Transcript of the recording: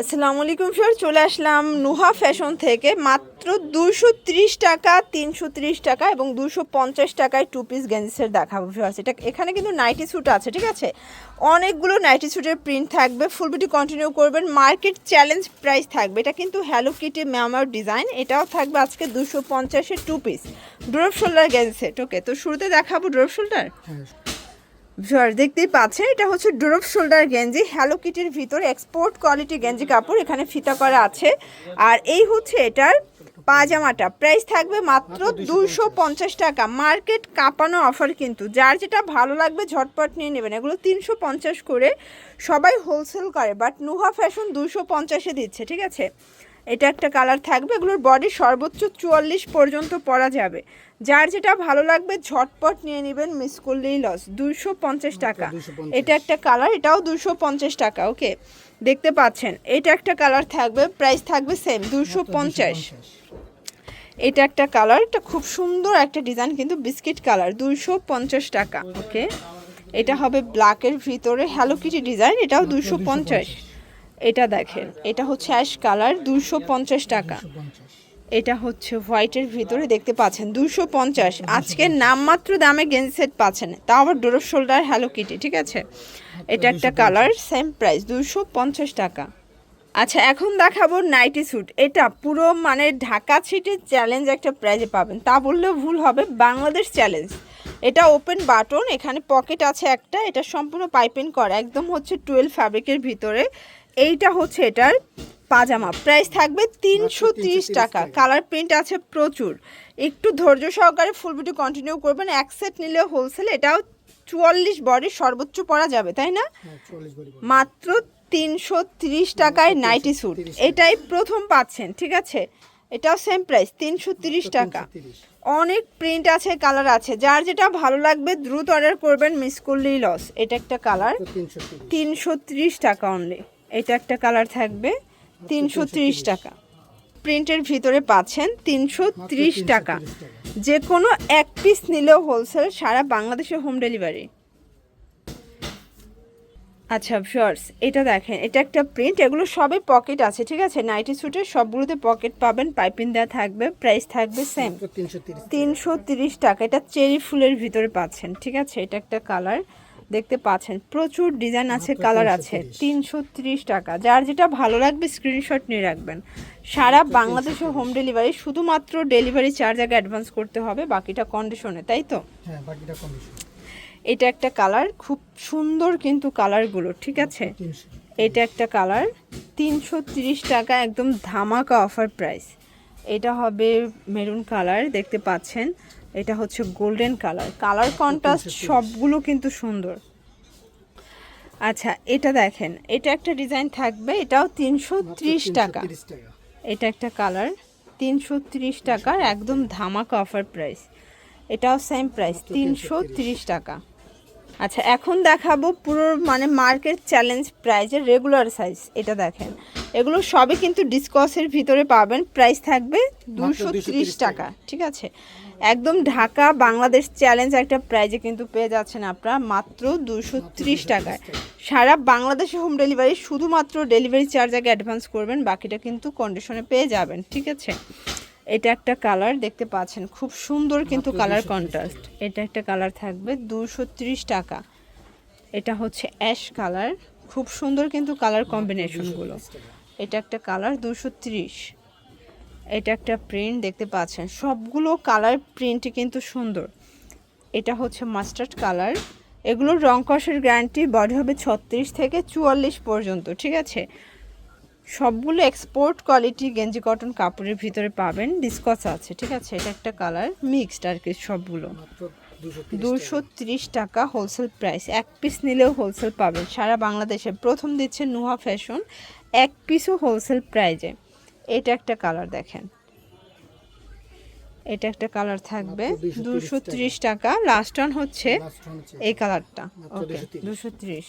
আসসালামু আলাইকুম স্যার চলে আসলাম নুহা ফ্যাশন থেকে। মাত্র দুশো টাকা, তিনশো ত্রিশ টাকা এবং দুশো পঞ্চাশ টাকায় টু পিস গেঞ্জিসের দেখাবো ভিউয়ার্স। এটা এখানে কিন্তু নাইটি স্যুট আছে, ঠিক আছে? অনেকগুলো নাইটি স্যুটের প্রিন্ট থাকবে ফুল বিটি কন্টিনিউ করবেন মার্কেট চ্যালেঞ্জ প্রাইস থাকবে। এটা কিন্তু হ্যালো কিটি ম্যামার ডিজাইন এটাও থাকবে আজকে দুশো পঞ্চাশের টু পিস ড্রপ শোল্ডার গেঞ্জি সেট ওকে তো শুরুতে দেখাবো ড্রপ শোল্ডার দেখতেই পাচ্ছেন, এটা হচ্ছে ড্রপ শোল্ডার গেঞ্জি। হ্যালো কিটের ভিতর এক্সপোর্ট কোয়ালিটি গেঞ্জি কাপড় এখানে ফিতা করা আছে। আর এই হচ্ছে এটার পাজামাটা প্রাইস থাকবে মাত্র দুশো পঞ্চাশ টাকা। মার্কেট কাঁপানো অফার কিন্তু। যার যেটা ভালো লাগবে ঝটপট নিয়ে নেবেন। এগুলো তিনশো পঞ্চাশ করে সবাই হোলসেল করে বাট নুহা ফ্যাশন দুশো পঞ্চাশে দিচ্ছে, ঠিক আছে? এটা একটা কালার থাকবে এগুলোর বডি সর্বোচ্চ চুয়াল্লিশ পর্যন্ত পরা যাবে। যার যেটা ভালো লাগবে ঝটপট নিয়ে নেবেন মিস করলেই লস দুশো পঞ্চাশ টাকা। এটা একটা কালার এটাও দুশো পঞ্চাশ টাকা ওকে দেখতে পাচ্ছেন এটা একটা কালার থাকবে প্রাইস থাকবে সেম দুশো পঞ্চাশ। এটা একটা কালার এটা খুব সুন্দর একটা ডিজাইন কিন্তু বিস্কিট কালার দুশো পঞ্চাশ টাকা ওকে এটা হবে ব্ল্যাকের ভিতরে হ্যালো কিটি ডিজাইন এটাও দুশো পঞ্চাশ। এটা দেখেন এটা হচ্ছে অ্যাশ কালার দুশো পঞ্চাশ টাকা। এটা হচ্ছে হোয়াইটের ভিতরে দেখতে পাচ্ছেন দুশো পঞ্চাশ। আজকে নামমাত্র দামে গেঞ্জি সেট পাচ্ছেন। তাও আবার ডোরফ শোল্ডার হ্যালো কিটি ঠিক আছে? এটা একটা কালার সেম প্রাইস দুশো পঞ্চাশ টাকা। আচ্ছা এখন দেখাবো নাইটি স্যুট এটা পুরো মানে ঢাকা সিটির চ্যালেঞ্জ একটা প্রাইজে পাবেন। তা বললেও ভুল হবে বাংলাদেশ চ্যালেঞ্জ এটা ওপেন বাটন এখানে পকেট আছে একটা এটা সম্পূর্ণ পাইপিং করা একদম হচ্ছে টুয়েলভ ফ্যাব্রিকের ভিতরে। এইটা হচ্ছে এটার পাজামা। প্রাইস থাকবে তিনশো তিরিশ টাকা। কালার প্রিন্ট আছে প্রচুর। একটু ধৈর্য সহকারে ফুল ভিডিও কন্টিনিউ করবেন। এক সেট নিলে হোলসেল এটাও চুয়াল্লিশ বডির সর্বোচ্চ পরা যাবে তাই না? মাত্র তিনশো তিরিশ টাকায় নাইটি স্যুট এটাই প্রথম পাচ্ছেন ঠিক আছে? এটাও সেম প্রাইস তিনশো তিরিশ টাকা। অনেক প্রিন্ট আছে কালার আছে। যার যেটা ভালো লাগবে দ্রুত অর্ডার করবেন মিস করলেই লস এটা একটা কালার তিনশো তিরিশ। টাকা অনলি এটা একটা কালার থাকবে তিনশো তিরিশ টাকা। প্রিন্টের ভিতরে পাচ্ছেন তিনশো তিরিশ টাকা। যে কোনো এক পিস নিলেও হোলসেল সারা বাংলাদেশে হোম ডেলিভারি আচ্ছা শর্টস এটা দেখেন এটা একটা প্রিন্ট এগুলো সবই পকেট আছে ঠিক আছে? নাইটি স্যুটের সবগুলোতে পকেট পাবেন পাইপিং দেওয়া থাকবে প্রাইস থাকবে সেম তিনশো তিরিশ টাকা। এটা চেরি ফুলের ভিতরে পাচ্ছেন ঠিক আছে? এটা একটা কালার দেখতে পাচ্ছেন। প্রচুর ডিজাইন আছে কালার আছে। তিনশো তিরিশ টাকা। যার যেটা ভালো লাগবে স্ক্রিনশট নিয়ে রাখবেন। সারা বাংলাদেশে হোম ডেলিভারি শুধুমাত্র ডেলিভারি চার্জ আগে অ্যাডভান্স করতে হবে বাকিটা কন্ডিশনে তাই তো? হ্যাঁ বাকিটা এটা একটা কালার খুব সুন্দর কিন্তু কালারগুলো ঠিক আছে? এটা একটা কালার তিনশো তিরিশ টাকা একদম ধামাকা অফার প্রাইস এটা হবে মেরুন কালার দেখতে পাচ্ছেন। এটা হচ্ছে গোল্ডেন কালার কালার কন্ট্রাস্ট সবগুলো কিন্তু সুন্দর। আচ্ছা এটা দেখেন এটা একটা ডিজাইন থাকবে এটাও তিনশো ত্রিশ টাকা। এটা একটা কালার তিনশো ত্রিশ টাকার একদম ধামাকা অফার প্রাইস এটাও সেম প্রাইস তিনশো ত্রিশ টাকা। আচ্ছা এখন দেখাবো পুরো মানে মার্কেট চ্যালেঞ্জ প্রাইজের রেগুলার সাইজ এটা দেখেন। এগুলো সবই কিন্তু ডিসকসের ভিতরে পাবেন প্রাইস থাকবে দুশো ত্রিশ টাকা ঠিক আছে? একদম ঢাকা বাংলাদেশ চ্যালেঞ্জ একটা প্রাইজে কিন্তু পেয়ে যাচ্ছেন আপনারা মাত্র দুশো ত্রিশ টাকায়। সারা বাংলাদেশে হোম ডেলিভারি শুধুমাত্র ডেলিভারি চার্জ আগে অ্যাডভান্স করবেন বাকিটা কিন্তু কন্ডিশনে পেয়ে যাবেন ঠিক আছে? এটা একটা কালার দেখতে পাচ্ছেন। খুব সুন্দর কিন্তু কালার কন্ট্রাস্ট। এটা একটা কালার থাকবে দুশো ত্রিশ টাকা। এটা হচ্ছে অ্যাশ কালার। খুব সুন্দর কিন্তু কালার কম্বিনেশনগুলো এটা একটা কালার দুশো ত্রিশ। এটা একটা প্রিন্ট দেখতে পাচ্ছেন। সবগুলো কালার প্রিন্টই কিন্তু সুন্দর। এটা হচ্ছে মাস্টার্ড কালার। এগুলোর রং কষের গ্যারান্টি বডি হবে ছত্রিশ থেকে চুয়াল্লিশ পর্যন্ত ঠিক আছে? সবগুলো এক্সপোর্ট কোয়ালিটি গেঞ্জি কটন কাপড়ের ভিতরে পাবেন। ডিসকস আছে ঠিক আছে? এটা একটা কালার মিক্সড আর কি সবগুলো। দুশো ত্রিশ টাকা। হোলসেল প্রাইস এক পিস নিলেও হোলসেল পাবেন। সারা বাংলাদেশে প্রথম দিচ্ছে নুহা ফ্যাশন এক পিসও হোলসেল প্রাইজে এটা একটা কালার দেখেন। এটা একটা কালার থাকবে। দুশো ত্রিশ টাকা। লাস্ট ওয়ান হচ্ছে এই কালারটা ওকে দুশো ত্রিশ।